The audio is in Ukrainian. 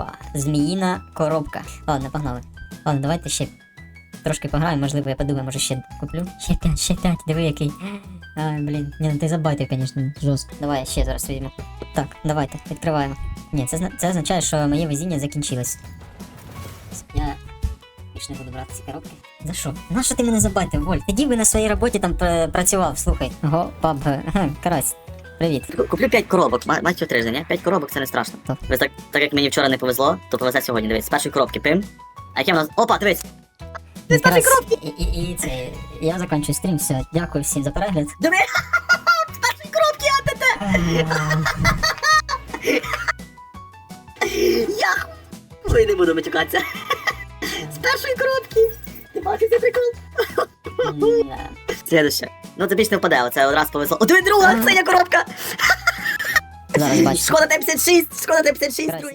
Опа, зміїна коробка. Ладно, погнали. Ладно, давайте ще трошки пограємо, можливо, я подумаю, може ще куплю. Ще 5, ще 5, диви який. Ай, блін. Ні, ну ти забайтив, звісно, жорстко. Давай ще зараз візьму. Так, давайте, відкриваємо. Ні, це, це означає, що моє везіння закінчилось. Я більше не буду брати ці коробки. За що? На що ти мене забайтив, Воль? Тоді би на своїй роботі там пр- працював, слухай. Ого, паб, карась. Привіт. Куплю 5 коробок, ма- мать цього тиждень, ні? 5 коробок це не страшно. Так. Ви так, так як мені вчора не повезло, то повезе сьогодні, дивись, з першої коробки пим. А яке в нас. Опа, дивись! Ти з першої І, і, і це, я закінчую стрім, все. Дякую всім за перегляд. Диви! З першої коробки АТТ! Я Ой, не буду матюкатися. З першої коробки! Ти бачиш цей прикол? Слідуще. Ну це більш не впаде, оце одразу повезло. О, диви, друга, синя коробка! Зараз бачу. Шкода Т-56! Шкода Т-56, Красиво. друзі!